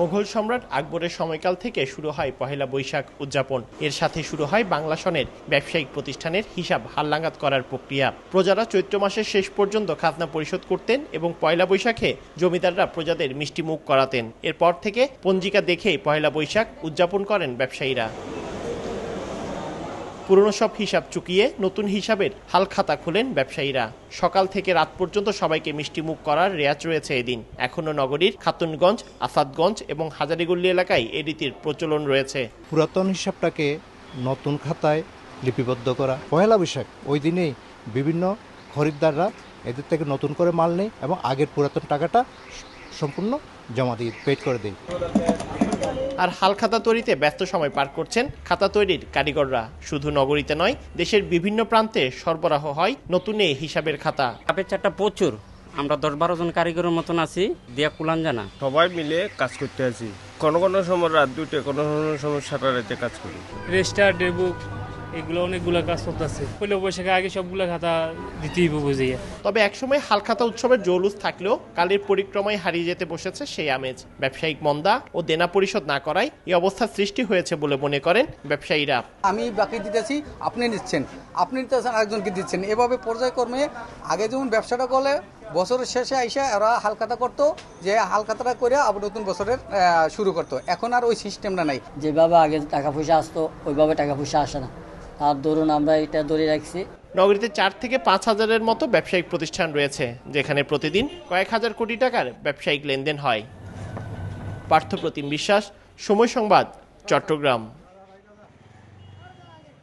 মোগল সম্রাট আকবরের সময়কাল থেকে শুরু হয় পহেলা বৈশাখ উদযাপন। এর সাথে শুরু হয় বাংলা সনের ব্যবসায়িক প্রতিষ্ঠানের হিসাব হালনাগাদ করার প্রক্রিয়া। প্রজারা চৈত্র মাসের শেষ পর্যন্ত খাজনা পরিশোধ করতেন এবং পয়লা বৈশাখে জমিদাররা প্রজাদের মিষ্টিমুখ করাতেন। এরপর থেকে পঞ্জিকা দেখে পহেলা বৈশাখ উদযাপন করেন ব্যবসায়ীরা। পুরনো সব হিসাব চুকিয়ে নতুন হিসাবের হালখাতা খুলেন ব্যবসায়ীরা। সকাল থেকে রাত পর্যন্ত সবাইকে মিষ্টিমুখ করার রেয়াজ রয়েছে এদিন। এখনও নগরীর খাতুনগঞ্জ, আসাদগঞ্জ এবং হাজারিগুল্লি এলাকায় এ রীতির প্রচলন রয়েছে। পুরাতন হিসাবটাকে নতুন খাতায় লিপিবদ্ধ করা। পয়লা বৈশাখ, ওই দিনেই বিভিন্ন খরিদ্দাররা এদের থেকে নতুন করে মাল নেই এবং আগের পুরাতন টাকাটা সম্পূর্ণ জমা দিয়ে, পেড করে দেয়। আর হাল খাতা তৈরিতে ব্যস্ত সময় পার করছেন খাতা তৈরির কারিগররা। শুধু নগরীতে নয় দেশের বিভিন্ন প্রান্তে সরবরাহ হয় নতুন এই হিসাবের খাতা। কাপের চারটা প্রচুর। আমরা দশ বারো জন কারিগরের মতন আছি দিয়া কুলান জানা। সবাই মিলে কাজ করতে আছি। কোনো কোনো সময় রাত দুটে কোনো কোনো সময় সারা রাতে কাজ করি। রেজিস্টার ডেবুক এগুলো অনেকগুলো কাজ করতেছে। পয়লা বৈশাখে আগে সবগুলো খাতা দিতেই বুঝিয়ে তবে একসময় হালখাতা উৎসবের জৌলুস থাকলেও কালের পরিক্রমায় হারিয়ে যেতে বসেছে সেই আমেজ। ব্যবসায়িক মন্দা ও দেনা পরিশোধ না করায় এই অবস্থার সৃষ্টি হয়েছে বলে মনে করেন ব্যবসায়ীরা। আমি বাকি দিতেছি আপনি নিচ্ছেন। আপনি নিতেছেন আরেকজনকে দিচ্ছেন। এভাবে পর্যায়ক্রমে আগে যেমন ব্যবসাটা করলে বছরের শেষে আইসা এরা হালখাতা করতো যে হালখাতাটা করে আবার নতুন বছরের শুরু করতো। এখন আর ওই সিস্টেমটা নাই। যেভাবে আগে টাকা পয়সা আসতো ওইভাবে টাকা পয়সা আসে না। তার ধরুন আমরা এটা ধরে রাখছি। নগরীতে চার থেকে পাঁচ হাজারের মতো ব্যবসায়িক প্রতিষ্ঠান রয়েছে, যেখানে প্রতিদিন কয়েক হাজার কোটি টাকার ব্যবসায়িক লেনদেন হয়। পার্থপ্রতিম বিশ্বাস, সময় সংবাদ, চট্টগ্রাম।